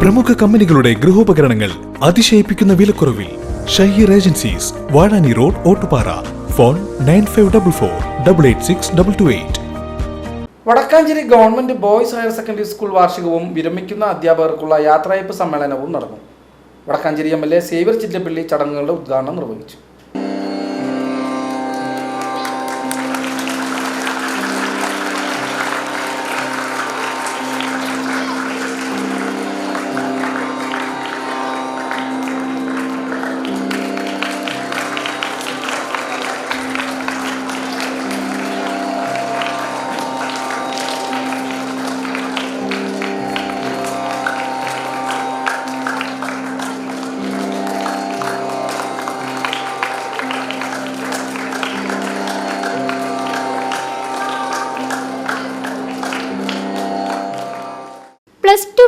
പ്രമുഖ കമ്പനികളുടെ ഗൃഹോപകരണങ്ങൾ അതിശയിപ്പിക്കുന്ന വിലക്കുറവിൽ Shaheer agencies Vazhani road Ottupara. Phone nine five double four double eight six double two eight. Wadakkanchery government boys higher secondary school വാർഷികവും വിരമിക്കുന്ന അധ്യാപകർക്കുള്ള യാത്രയയപ്പ് സമ്മേളനവും നടന്നു. Wadakkanchery M L A Xavier Chittappally ചടങ്ങുകളുടെ ഉദ്ഘാടനം നിർവഹിച്ചു.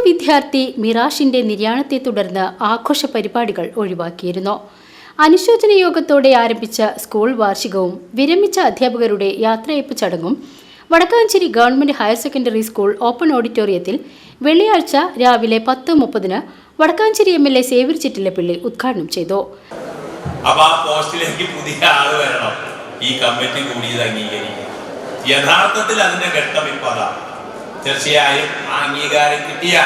വിദ്യാർത്ഥി മിറാഷിന്റെ നിര്യാണത്തെ തുടർന്ന് ആഘോഷ പരിപാടികൾ ഒഴിവാക്കിയിരുന്നു. അനുശോചന യോഗത്തോടെ ആരംഭിച്ച സ്കൂൾ വാർഷികവും വിരമിച്ച അധ്യാപകരുടെ യാത്രയപ്പ് ചടങ്ങും Wadakkanchery government higher secondary school open ഓഡിറ്റോറിയത്തിൽ വെള്ളിയാഴ്ച രാവിലെ പത്ത് മുപ്പതിന് Wadakkanchery M L A Xavier Chittilappilly ഉദ്ഘാടനം ചെയ്തു. ഈ കമ്മിറ്റി യഥാർത്ഥത്തിൽ അതിന്റെ ഘട്ടം ഇപ്പൊ അതാണ് തീർച്ചയായും ആ അംഗീകാരം കിട്ടിയ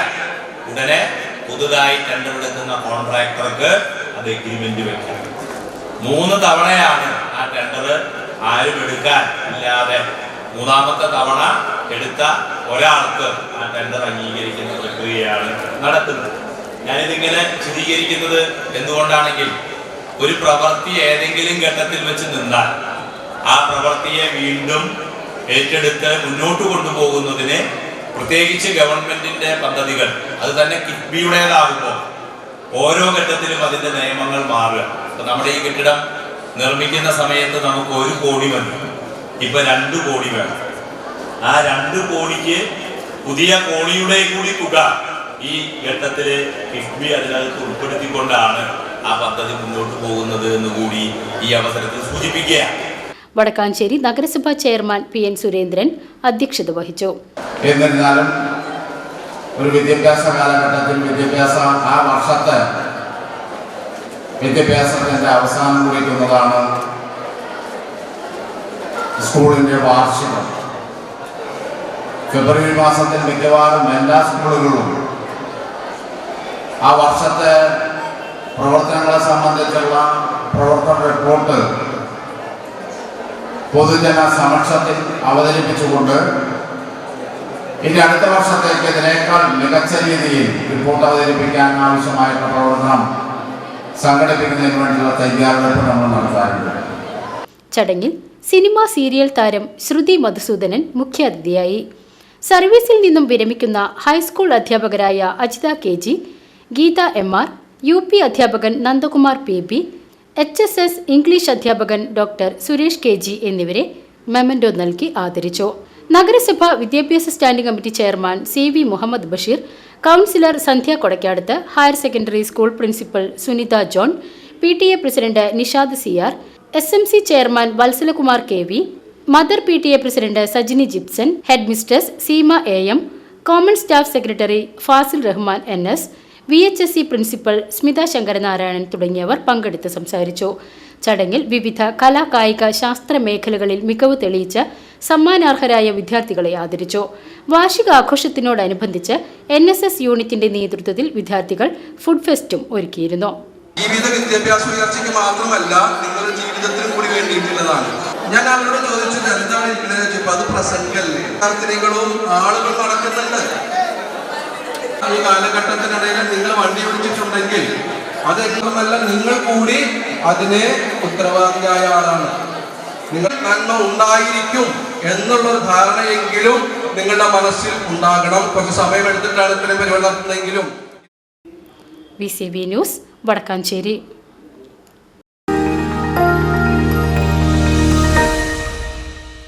ഉടനെ പുതുതായി ടെണ്ടറെടുക്കുന്ന കോൺട്രാക്ടർക്ക് അത് എഗ്രിമെന്റ് വെക്കണം മൂന്ന് തവണയാണ് ആ ടെണ്ടർ ആരും എടുക്കാൻ ഇല്ലാതെ മൂന്നാമത്തെ തവണ എടുത്ത ഒരാൾക്ക് ആ ടെണ്ടർ അംഗീകരിക്കുന്ന പ്രക്രിയയാണ് നടത്തുന്നത് ഞാനിതിങ്ങനെ ചിത്രീകരിക്കുന്നത് എന്തുകൊണ്ടാണെങ്കിൽ ഒരു പ്രവൃത്തി ഏതെങ്കിലും ഘട്ടത്തിൽ വെച്ച് നിന്നാൽ ആ പ്രവൃത്തിയെ വീണ്ടും ഏറ്റെടുത്ത് മുന്നോട്ട് കൊണ്ടുപോകുന്നതിന് പ്രത്യേകിച്ച് ഗവൺമെന്റിന്റെ പദ്ധതികൾ അത് തന്നെ കിഫ്ബിയുടേതാകുമ്പോൾ ഓരോ ഘട്ടത്തിലും അതിന്റെ നിയമങ്ങൾ മാറുക. ഇപ്പൊ നമ്മുടെ ഈ കെട്ടിടം നിർമ്മിക്കുന്ന സമയത്ത് നമുക്ക് ഒരു കോടി വന്നു ഇപ്പൊ രണ്ട് കോടി വേണം. ആ രണ്ട് കോടിക്ക് പുതിയ കോടിയുടെ കൂടി തുക ഈ ഘട്ടത്തിൽ കിഫ്ബി അതിനകത്ത് ഉൾപ്പെടുത്തിക്കൊണ്ടാണ് ആ പദ്ധതി മുന്നോട്ട് പോകുന്നത് എന്ന് കൂടി ഈ അവസരത്തിൽ സൂചിപ്പിക്കുക വടക്കാഞ്ചേരി നഗരസഭാ ചെയർമാൻ പി എൻ സുരേന്ദ്രൻ അധ്യക്ഷത വഹിച്ചു. എന്നിരുന്നാലും ഒരു വിദ്യാഭ്യാസ കാലഘട്ടത്തിൽ വിദ്യാഭ്യാസ ആ വർഷത്തെ വിദ്യാഭ്യാസത്തിന്റെ അവസാനം കുറിക്കുന്നതാണ് സ്കൂളിന്റെ വാർഷികം. ഫെബ്രുവരി മാസത്തിൽ മിക്കവാറും എല്ലാ സ്കൂളുകളും ആ വർഷത്തെ പ്രവർത്തനങ്ങളെ സംബന്ധിച്ചുള്ള പ്രവർത്തന റിപ്പോർട്ട് പൊതുജന സമക്ഷത്തിൽ അവതരിപ്പിച്ചുകൊണ്ട് ഇനി അടുത്ത വർഷത്തേക്ക് ഇതിനേക്കാൾ മികച്ച രീതിയിൽ റിപ്പോർട്ട് അവതരിപ്പിക്കാൻ ആവശ്യമായിട്ടുള്ള പ്രവർത്തനം സംഘടിപ്പിക്കുന്നതിന് വേണ്ടിയുള്ള തയ്യാറെടുപ്പ് നമ്മൾ നടത്താറുണ്ട്. ചടങ്ങിൽ സിനിമ സീരിയൽ താരം ശ്രുതി മധുസൂദനൻ മുഖ്യാതിഥിയായി. സർവീസിൽ നിന്നും വിരമിക്കുന്ന ഹൈസ്കൂൾ അധ്യാപകരായ Ajitha K G Geetha M R U P അധ്യാപകൻ Nandakumar P P H S S English അധ്യാപകൻ ഡോക്ടർ സുരേഷ് കെ ജി എന്നിവരെ മെമൻഡോ നൽകി ആദരിച്ചു. നഗരസഭ വിദ്യാഭ്യാസ standing committee chairman C V Muhammad Basheer councillor Sandhya Kodakkadath higher secondary school principal Sunitha John P T A president Nishad C R S M C chairman Valsalakumar K V mother P T A president Sajini Jipson headmistress Seema A M common staff secretary Fasil Rahman N S V H S C principal Smitha Sankaranarayanan തുടങ്ങിയവർ പങ്കെടുത്ത് സംസാരിച്ചു. ചടങ്ങിൽ വിവിധ കലാ കായിക ശാസ്ത്ര മേഖലകളിൽ മികവ് തെളിയിച്ച സമ്മാനാർഹരായ വിദ്യാർത്ഥികളെ ആദരിച്ചു. വാർഷികാഘോഷത്തിനോടനുബന്ധിച്ച് എൻ എസ് എസ് യൂണിറ്റിന്റെ നേതൃത്വത്തിൽ വിദ്യാർത്ഥികൾ ഫുഡ് ഫെസ്റ്റും ഒരുക്കിയിരുന്നു. ജീവിത വിദ്യാഭ്യാസ ഉയർച്ചയ്ക്ക് മാത്രമല്ല നിങ്ങളുടെ ജീവിതത്തിനും കൂടി വേണ്ടിയിട്ടുള്ളതാണ്. ഞാൻ അവരോട് ചോദിച്ചത് എന്താണ് ഇരിക്കുന്നത്? ചോദിച്ചപ്പോ അത് പ്രസംഗല്ലേ? പ്രാർത്ഥനകളും ആളുകൾ നടക്കുന്നുണ്ട്. ഈ കാലഘട്ടത്തിനിടയിൽ നിങ്ങൾ വണ്ടി ഓടിച്ചിട്ടുണ്ടെങ്കിൽ അത് ഏറ്റവുമല്ല നിങ്ങൾ കൂടി അതിനെ ഉത്തരവാദിയായ ആളാണ്. നിങ്ങൾ നന്മ ഉണ്ടായിരിക്കും എന്നുള്ളൊരു ധാരണയെങ്കിലും നിങ്ങളുടെ മനസ്സിൽ ഉണ്ടാകണം. കുറച്ച് സമയമെടുത്തിട്ടാണ് ഇത്രയും പരിപാടി നടത്തുന്നതെങ്കിലും. V C B news Wadakkanchery.